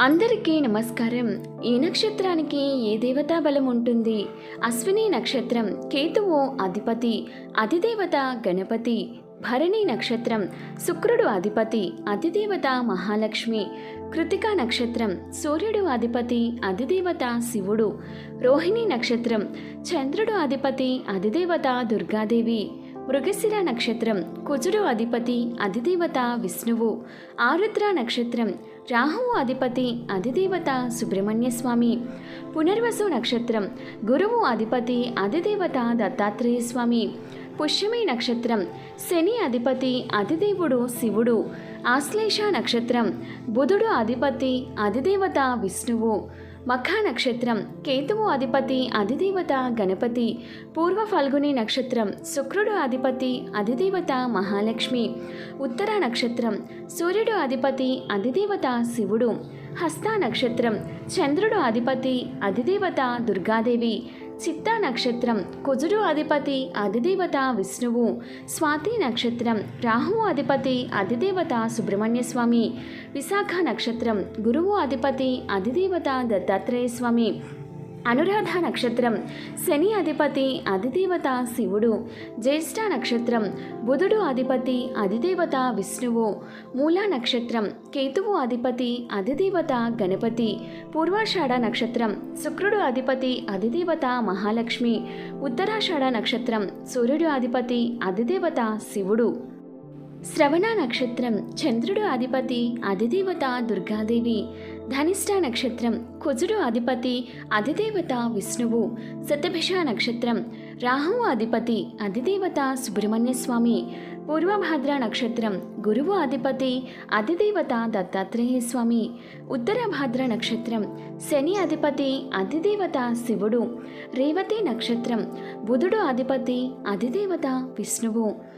అందరికీ నమస్కారం. ఈ నక్షత్రానికి ఏ దేవతా బలం ఉంటుంది? అశ్విని నక్షత్రం కేతువు అధిపతి అధిదేవత గణపతి భరణి నక్షత్రం శుక్రుడు అధిపతి అధిదేవత మహాలక్ష్మి కృతికా నక్షత్రం సూర్యుడు అధిపతి అధిదేవత శివుడు రోహిణి నక్షత్రం చంద్రుడు అధిపతి అధిదేవత దుర్గాదేవి మృగశిర నక్షత్రం కుజుడు అధిపతి అధిదేవత విష్ణువు. ఆరుద్ర నక్షత్రం రాహువు అధిపతి అధిదేవత సుబ్రహ్మణ్య స్వామి. పునర్వసు నక్షత్రం గురువు అధిపతి అధిదేవత దత్తాత్రేయ స్వామి. పుష్యమి నక్షత్రం శని అధిపతి అధిదేవుడు శివుడు. ఆశ్లేష నక్షత్రం బుధుడు అధిపతి అధిదేవత విష్ణువు. మఖా నక్షత్రం కేతువు అధిపతి అధిదేవత గణపతి. పూర్వ ఫల్గుని నక్షత్రం శుక్రుడు అధిపతి అధిదేవత మహాలక్ష్మి. ఉత్తర నక్షత్రం సూర్యుడు అధిపతి అధిదేవత శివుడు. హస్త నక్షత్రం చంద్రుడు అధిపతి అధిదేవత దుర్గాదేవి. చిత్తా నక్షత్రం కుజుడు అధిపతి అధిదేవత విష్ణువు. స్వాతి నక్షత్రం రాహువు అధిపతి అధిదేవత సుబ్రహ్మణ్య స్వామి. విశాఖ నక్షత్రం గురువు అధిపతి అధిదేవత దత్తాత్రేయ స్వామి. అనురాధ నక్షత్రం శని అధిపతి అధిదేవత శివుడు జ్యేష్ఠ నక్షత్రం బుధుడు అధిపతి అధిదేవత విష్ణువు మూలా నక్షత్రం కేతువు అధిపతి అధిదేవత గణపతి పూర్వాషాఢ నక్షత్రం శుక్రుడు అధిపతి అధిదేవత మహాలక్ష్మి ఉత్తరాషాఢ నక్షత్రం సూర్యుడు అధిపతి అధిదేవత శివుడు. శ్రవణ నక్షత్రం చంద్రుడు అధిపతి అధిదేవత దుర్గాదేవి. ధనిష్ట నక్షత్రం కుజుడు అధిపతి అధిదేవత విష్ణువు. శతభిష నక్షత్రం రాహువు అధిపతి అధిదేవత సుబ్రహ్మణ్య స్వామి. పూర్వభాద్ర నక్షత్రం గురువు అధిపతి అధిదేవత దత్తాత్రేయ స్వామి. ఉత్తరభాద్ర నక్షత్రం శని అధిపతి అధిదేవత శివుడు. రేవతి నక్షత్రం బుధుడు అధిపతి అధిదేవత విష్ణువు.